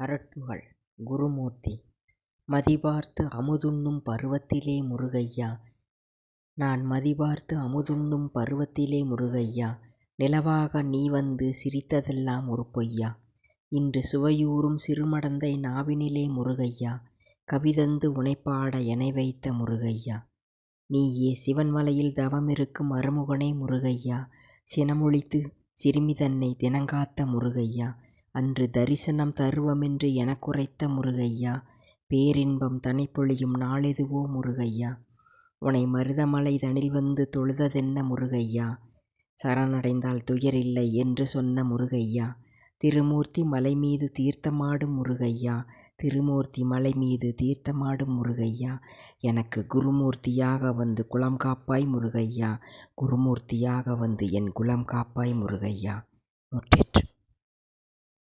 அரட்டுகள் குருமூர்த்தி மதிபார்த்து அமுதுண்ணும் பருவத்திலே முருகையா. நான் மதிபார்த்து அமுதுண்ணும் பருவத்திலே முருகையா. நிலவாக நீ வந்து சிரித்ததெல்லாம் ஒரு பொய்யா. இன்று சுவையூறும் சிறுமடந்தை நாவினிலே முருகையா. கவிதந்து உனைப்பாட என வைத்த முருகையா. நீயே சிவன்மலையில் தவமிருக்கும் அருமுகனே முருகையா. சினமொழித்து சிறுமி தன்னை தினங்காத்த முருகையா. அன்று தரிசனம் தருவமென்று எனக்குரைத்த முருகையா பேரின்பம் தனைப்பொழியும் நாளெதுவோ முருகையா? உனை மருதமலை தனில் வந்து தொழுததென்ன முருகையா? சரணடைந்தால் துயரில்லை என்று சொன்ன முருகையா திருமூர்த்தி மலைமீது தீர்த்தமாடும் முருகையா திருமூர்த்தி மலைமீது தீர்த்தமாடும் முருகையா? எனக்கு குருமூர்த்தியாக வந்து குலம் காப்பாய் முருகையா குருமூர்த்தியாக வந்து என் குலம் காப்பாய் முருகையா? முற்றிற்று.